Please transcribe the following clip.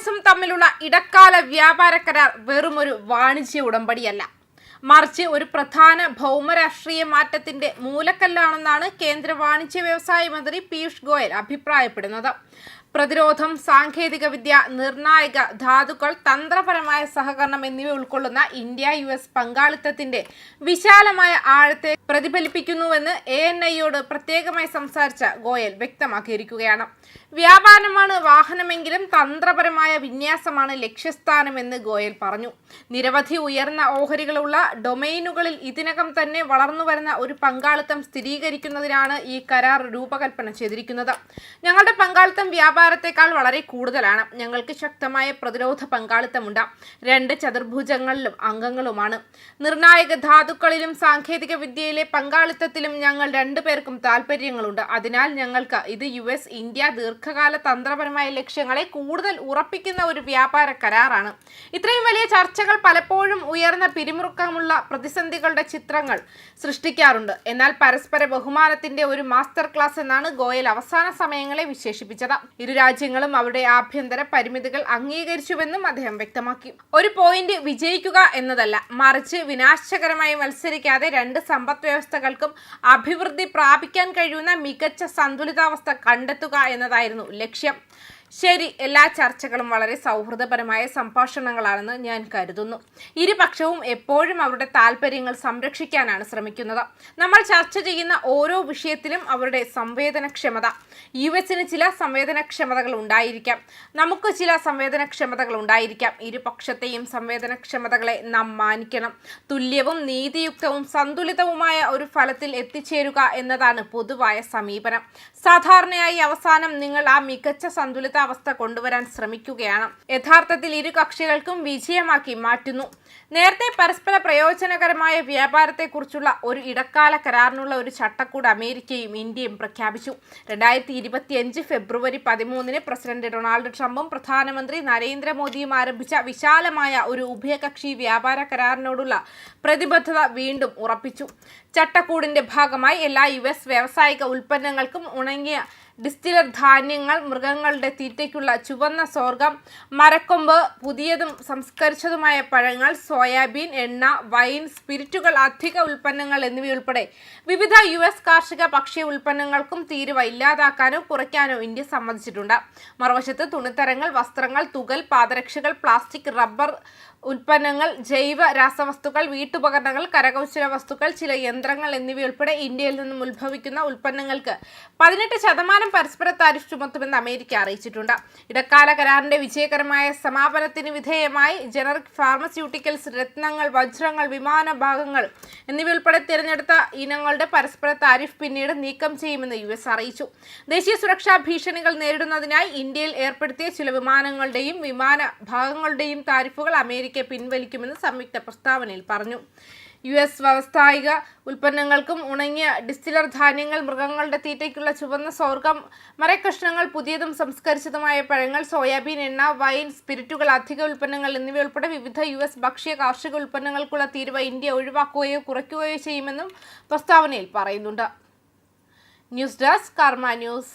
യുഎസും തമ്മിലുള്ള ഇടക്കാല വ്യാപാര കരാർ വെറുമൊരു വാണിജ്യ ഉടമ്പടിയല്ല. മറിച്ച് ഒരു പ്രധാന ഭൗമരാഷ്ട്രീയ മാറ്റത്തിന്റെ മൂലക്കല്ലാണെന്നാണ് കേന്ദ്ര വാണിജ്യ വ്യവസായ മന്ത്രി പീയൂഷ് ഗോയൽ അഭിപ്രായപ്പെടുന്നത്. പ്രതിരോധം സാങ്കേതികവിദ്യ നിർണായക ധാതുക്കൾ തന്ത്രപരമായ സഹകരണം എന്നിവ ഉൾക്കൊള്ളുന്ന ഇന്ത്യ യു എസ് പങ്കാളിത്തത്തിന്റെ വിശാലമായ ആഴത്തെ പ്രതിഫലിപ്പിക്കുന്നുവെന്ന് എ എൻ ഐയോട് പ്രത്യേകമായി സംസാരിച്ച ഗോയൽ വ്യക്തമാക്കിയിരിക്കുകയാണ്. വ്യാപാരമാണ് വാഹനമെങ്കിലും തന്ത്രപരമായ വിന്യാസമാണ് ലക്ഷ്യസ്ഥാനമെന്ന് ഗോയൽ പറഞ്ഞു. നിരവധി ഉയർന്ന ഓഹരികളുള്ള ഡൊമെയിനുകളിൽ ഇതിനകം തന്നെ വളർന്നു വരുന്ന ഒരു പങ്കാളിത്തം സ്ഥിരീകരിക്കുന്നതിനാണ് ഈ കരാർ രൂപകൽപ്പന ചെയ്തിരിക്കുന്നത്. ഞങ്ങളുടെ പങ്കാളിത്തം വ്യാപാരത്തെക്കാൾ വളരെ കൂടുതലാണ്. ഞങ്ങൾക്ക് ശക്തമായ പ്രതിരോധ പങ്കാളിത്തമുണ്ട്. രണ്ട് ചതുർഭുജങ്ങളിലും അംഗങ്ങളുമാണ്. നിർണായക ധാതുക്കളിലും സാങ്കേതിക വിദ്യയിലെ പങ്കാളിത്തത്തിലും ഞങ്ങൾ രണ്ടുപേർക്കും താല്പര്യങ്ങളുണ്ട് അതിനാൽ ഞങ്ങൾക്ക് ഇത് യു എസ് ഇന്ത്യ ദീർഘകാല തന്ത്രപരമായ ലക്ഷ്യങ്ങളെ കൂടുതൽ ഉറപ്പിക്കുന്ന ഒരു വ്യാപാര കരാറാണ്. ഇത്രയും വലിയ ചർച്ചകൾ പലപ്പോഴും ഉയർന്ന പിരിമുറുക്കമുള്ള പ്രതിസന്ധികളുടെ ചിത്രങ്ങൾ സൃഷ്ടിക്കാറുണ്ട്. എന്നാൽ പരസ്പര ബഹുമാനത്തിന്റെ ഒരു മാസ്റ്റർ ക്ലാസ് എന്നാണ് ഗോയൽ അവസാന സമയങ്ങളെ വിശേഷിപ്പിച്ചത്. ഇരു രാജ്യങ്ങളും അവരുടെ ആഭ്യന്തര പരിമിതികൾ അംഗീകരിച്ചുവെന്നും അദ്ദേഹം വ്യക്തമാക്കി. ഒരു പോയിന്റ് വിജയിക്കുക എന്നതല്ല മറിച്ച് വിനാശകരമായി മത്സരിക്കാതെ രണ്ട് സമ്പദ് വ്യവസ്ഥകൾക്കും അഭിവൃദ്ധി പ്രാപിക്കാൻ കഴിയുന്ന മികച്ച സന്തുലിതാവസ്ഥ കണ്ടെത്തുക എന്നതായിരുന്നു ലക്ഷ്യം. ശരി എല്ലാ ചർച്ചകളും വളരെ സൗഹൃദപരമായ സംഭാഷണങ്ങളാണെന്ന് ഞാൻ കരുതുന്നു. ഇരുപക്ഷവും എപ്പോഴും അവരുടെ താല്പര്യങ്ങൾ സംരക്ഷിക്കാനാണ് ശ്രമിക്കുന്നത്. നമ്മൾ ചർച്ച ചെയ്യുന്ന ഓരോ വിഷയത്തിലും അവരുടെ സംവേദനക്ഷമത. യു എസിന് ചില സംവേദനക്ഷമതകൾ ഉണ്ടായിരിക്കാം. നമുക്ക് ചില സംവേദനക്ഷമതകൾ ഉണ്ടായിരിക്കാം. ഇരുപക്ഷത്തെയും സംവേദനക്ഷമതകളെ നാം മാനിക്കണം. തുല്യവും നീതിയുക്തവും സന്തുലിതവുമായ ഒരു ഫലത്തിൽ എത്തിച്ചേരുക എന്നതാണ് പൊതുവായ സമീപനം. സാധാരണയായി അവസാനം നിങ്ങൾ ആ മികച്ച സന്തുലിതാവസ്ഥ കൊണ്ടുവരാൻ ശ്രമിക്കുകയാണ്. യഥാർത്ഥത്തിൽ ഇരു കക്ഷികൾക്കും വിജയമാക്കി മാറ്റുന്നു. നേരത്തെ പരസ്പര പ്രയോജനകരമായ വ്യാപാരത്തെക്കുറിച്ചുള്ള ഒരു ഇടക്കാല കരാറിനുള്ള ഒരു ചട്ടക്കൂട് അമേരിക്കയും ഇന്ത്യയും പ്രഖ്യാപിച്ചു. രണ്ടായിരത്തി ഇരുപത്തിയഞ്ച് ഫെബ്രുവരി പതിമൂന്നിന് പ്രസിഡന്റ് ഡൊണാൾഡ് ട്രംപും പ്രധാനമന്ത്രി നരേന്ദ്രമോദിയും ആരംഭിച്ച വിശാലമായ ഒരു ഉഭയകക്ഷി വ്യാപാര കരാറിനോടുള്ള പ്രതിബദ്ധത വീണ്ടും ഉറപ്പിച്ചു. ചട്ടക്കൂടിന്റെ ഭാഗമായി എല്ലാ യു എസ് വ്യാവസായിക ഉൽപ്പന്നങ്ങൾക്കും ഉണങ്ങിയ ഡിസ്റ്റിലർ ധാന്യങ്ങൾ മൃഗങ്ങളുടെ തീറ്റയ്ക്കുള്ള ചുവന്ന സ്വർഗം മരക്കൊമ്പ് പുതിയതും സംസ്കരിച്ചതുമായ പഴങ്ങൾ സോയാബീൻ എണ്ണ വൈൻ സ്പിരിറ്റുകൾ അധിക ഉൽപ്പന്നങ്ങൾ എന്നിവയുൾപ്പെടെ വിവിധ യു എസ് കാർഷിക ഭക്ഷ്യ ഉൽപ്പന്നങ്ങൾക്കും തീരുവ ഇല്ലാതാക്കാനോ കുറയ്ക്കാനോ ഇന്ത്യ സമ്മതിച്ചിട്ടുണ്ട്. മറുവശത്ത് തുണിത്തരങ്ങൾ വസ്ത്രങ്ങൾ തുകൽ പാദരക്ഷകൾ പ്ലാസ്റ്റിക് റബ്ബർ ഉൽപ്പന്നങ്ങൾ ജൈവ രാസവസ്തുക്കൾ വീട്ടുപകരണങ്ങൾ കരകൗശല വസ്തുക്കൾ ചില യന്ത്രങ്ങൾ എന്നിവയുൾപ്പെടെ ഇന്ത്യയിൽ നിന്നും ഉത്ഭവിക്കുന്ന ഉൽപ്പന്നങ്ങൾക്ക് പതിനെട്ട് ശതമാനം പരസ്പര താരിഫ് ചുമത്തുമെന്ന് അമേരിക്ക അറിയിച്ചിട്ടുണ്ട്. ഇടക്കാല കരാറിന്റെ വിജയകരമായ സമാപനത്തിന് വിധേയമായി ജനറിക് ഫാർമസ്യൂട്ടിക്കൽസ് രത്നങ്ങൾ വജ്രങ്ങൾ വിമാന ഭാഗങ്ങൾ എന്നിവയുൾപ്പെടെ തിരഞ്ഞെടുത്ത ഇനങ്ങളുടെ പരസ്പര താരിഫ് പിന്നീട് നീക്കം ചെയ്യുമെന്ന് യു എസ് അറിയിച്ചു. ദേശീയ സുരക്ഷാ ഭീഷണികൾ നേരിടുന്നതിനായി ഇന്ത്യയിൽ ഏർപ്പെടുത്തിയ ചില വിമാനങ്ങളുടെയും വിമാന ഭാഗങ്ങളുടെയും താരിഫുകൾ അമേരിക്ക പിൻവലിക്കുമെന്ന് സംയുക്ത പ്രസ്താവനയിൽ പറഞ്ഞു. യു എസ് വ്യവസായിക ഉൽപ്പന്നങ്ങൾക്കും ഉണങ്ങിയ ഡിസ്റ്റിലർ ധാന്യങ്ങൾ മൃഗങ്ങളുടെ തീറ്റയ്ക്കുള്ള ചുവന്ന സ്വർഗം മരക്കഷ്ണങ്ങൾ പുതിയതും സംസ്കരിച്ചതുമായ പഴങ്ങൾ സോയാബീൻ എണ്ണ വൈൻ സ്പിരിറ്റുകൾ അധിക ഉൽപ്പന്നങ്ങൾ എന്നിവയുൾപ്പെടെ വിവിധ യു എസ് ഭക്ഷ്യ കാർഷിക ഉൽപ്പന്നങ്ങൾക്കുള്ള തീരുവ ഇന്ത്യ ഒഴിവാക്കുകയോ കുറയ്ക്കുകയോ ചെയ്യുമെന്നും പ്രസ്താവനയിൽ പറയുന്നുണ്ട്. News desk Karma news.